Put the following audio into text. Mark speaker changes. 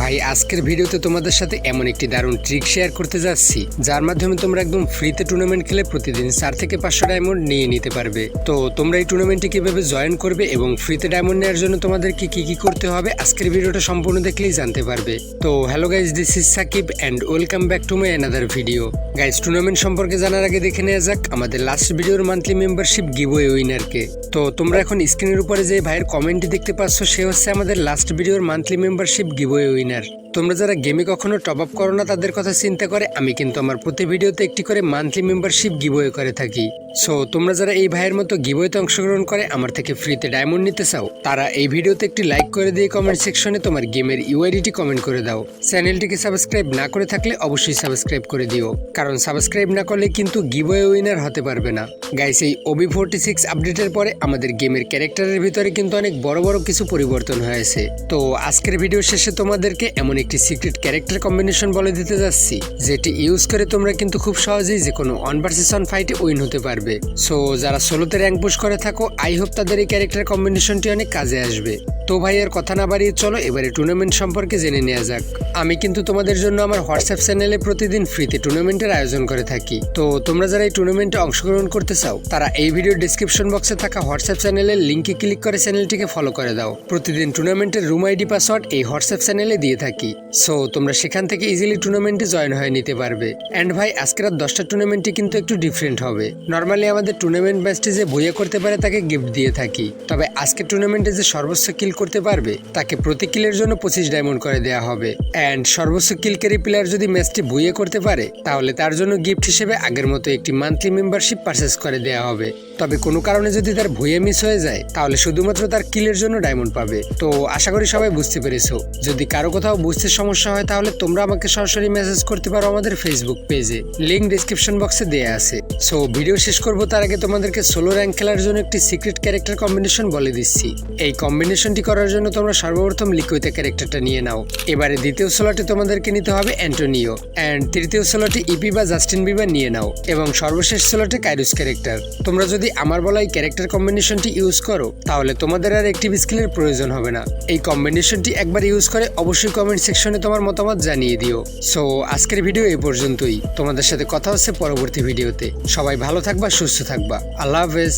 Speaker 1: ভাই, আজকের ভিডিওতে তোমাদের সাথে এমন একটি দারুণ ট্রিক শেয়ার করতে যাচ্ছি, যার মাধ্যমে তোমরা একদম ফ্রিতে টুর্নামেন্ট খেলে প্রতিদিন চার থেকে পাঁচশো ডায়মন্ড নিয়ে নিতে পারবে। তো তোমরা এই টুর্নামেন্টে কীভাবে জয়েন করবে এবং ফ্রিতে ডায়মন্ড নেওয়ার জন্য তোমাদেরকে কি কি করতে হবে, আজকের ভিডিওটা সম্পূর্ণ দেখলেই জানতে পারবে। তো hello guys this is Sakib and welcome back to my another video guys tournament সম্পর্কে জানার আগে দেখে নেওয়া যাক আমাদের লাস্ট ভিডিওর মান্থলি মেম্বারশিপ গিভওয়ে উইনারকে তো তোমরা এখন স্ক্রিনের উপরে যে ভাইয়ের কমেন্টটি দেখতে পাচ্ছ, সে হচ্ছে আমাদের লাস্ট ভিডিওর monthly membership giveaway winner oynar. তোমরা যারা গেমে কখনো টপ আপ করো না, তাদের কথা চিন্তা করে, আমি কিন্তু আমার প্রতি ভিডিওতে একটি করে মান্থলি মেম্বারশিপ গিভওয়ে করে থাকি। সো তোমরা যারা এই ভাইয়ের মতো গিভওয়েতে অংশগ্রহণ করে, আমার থেকে ফ্রিতে ডায়মন্ড নিতে চাও, তারা এই ভিডিওতে একটি লাইক করে দিয়ে কমেন্ট সেকশনে তোমার গেমের ইউআইডিটি কমেন্ট করে দাও। চ্যানেলটিকে সাবস্ক্রাইব না করে থাকলে অবশ্যই সাবস্ক্রাইব করে দিও, কারণ সাবস্ক্রাইব না করলে কিন্তু গিভওয়ে উইনার হতে পারবে না। গাইস এই ওবি ফোরটি সিক্স আপডেটের পরে আমাদের গেমের ক্যারেক্টারের ভিতরে কিন্তু অনেক বড় বড় কিছু পরিবর্তন হয়েছে। তো, আজকের ভিডিও শেষে তোমাদেরকে এমন একটি সিক্রেট ক্যারেক্টার কম্বিনেশন বলে দিতে যাচ্ছি, যেটি ইউজ করে তোমরা কিন্তু খুব সহজেই যে কোনো ওয়ান ভার্সেস ওয়ান ফাইটে উইন হতে পারবে। সো যারা সোলোতে র্যাঙ্ক পুশ করে থাকো আই হোপ তাদের এই ক্যারেক্টার কম্বিনেশনটি অনেক কাজে আসবে। তো ভাইয়ের কথা না বাড়িয়ে চলো, এবারে টুর্নামেন্ট সম্পর্কে জেনে নেওয়া যাক। আমি কিন্তু তোমাদের জন্য আমার হোয়াটসঅ্যাপ চ্যানেলে প্রতিদিন ফ্রিতে টুর্নামেন্টের আয়োজন করে থাকি। তো তোমরা যারা এই টুর্নামেন্টে অংশগ্রহণ করতে চাও, তারা এই ভিডিও ডিসক্রিপশন বক্সে থাকা হোয়াটসঅ্যাপ চ্যানেলের লিঙ্কে ক্লিক করে চ্যানেলটিকে ফলো করে দাও। প্রতিদিন টুর্নামেন্টের রুম আইডি পাসওয়ার্ড এই হোয়াটসঅ্যাপ চ্যানেলে দিয়ে থাকি। সো তোমরা সেখান থেকে ইজিলি টুর্নামেন্টে জয়েন হয়ে নিতে পারবে। অ্যান্ড ভাই আজকের আর দশটা টুর্নামেন্টে কিন্তু একটু ডিফারেন্ট হবে। নর্মালি আমাদের টুর্নামেন্ট ম্যাচটি যে বইয়ে করতে পারে, তাকে গিফট দিয়ে থাকি। তবে আজকের টুর্নামেন্টে যে সর্বোচ্চ কিল করতে পারবে, তাকে প্রতি কিলের জন্য পঁচিশ ডায়মন্ড করে দেওয়া হবে। অ্যান্ড সর্বোচ্চ কিলকারী প্লেয়ার যদি ম্যাচটি বইয়ে করতে পারে, তাহলে তার জন্য গিফট হিসেবে আগের মতো একটি মান্থলি মেম্বারশিপ পারচেস করে দেওয়া হবে। তবে কোনো কারণে যদি তার ভুয়ে মিস হয়ে যায়, তাহলে শুধুমাত্র তার কিলের জন্য ডায়মন্ড পাবে। তো আশা করি সবাই বুঝতে পেরেছ। যদি কারও কোথাও বুঝতে সমস্যা হয়, তাহলে তোমরা আমাকে সরাসরি মেসেজ করতে পারো আমাদের ফেসবুক পেজে লিঙ্ক ডিসক্রিপশন বক্সে দেওয়া আছে। সো ভিডিও শেষ করব, তার আগে তোমাদেরকে সোলো র্যাঙ্ক খেলার জন্য একটি সিক্রেট ক্যারেক্টার কম্বিনেশন বলে দিচ্ছি। এই কম্বিনেশনটি করার জন্য তোমরা সর্বপ্রথম লিকুইতে ক্যারেক্টারটা নিয়ে নাও। এবারে দ্বিতীয় স্লটে তোমাদেরকে নিতে হবে অ্যান্টোনিও। অ্যান্ড তৃতীয় স্লটে ইপি বা জাস্টিন বিবার নিয়ে নাও এবং সর্বশেষ স্লটে কাইরুস ক্যারেক্টার তোমরা যদি আমার বলা এই ক্যারেক্টার কম্বিনেশনটি ইউজ করো, তাহলে তোমাদের আর একটি স্কিলের প্রয়োজন হবে না। এই কম্বিনেশনটি একবার ইউজ করে অবশ্যই কমেন্ট সেকশনে তোমার মতামত জানিয়ে দিও। সো আজকের ভিডিও এই পর্যন্তই। তোমাদের সাথে কথা হচ্ছে পরবর্তী ভিডিওতে সবাই ভালো থাকবা, সুস্থ থাকবা। আল্লাহ হাফেজ।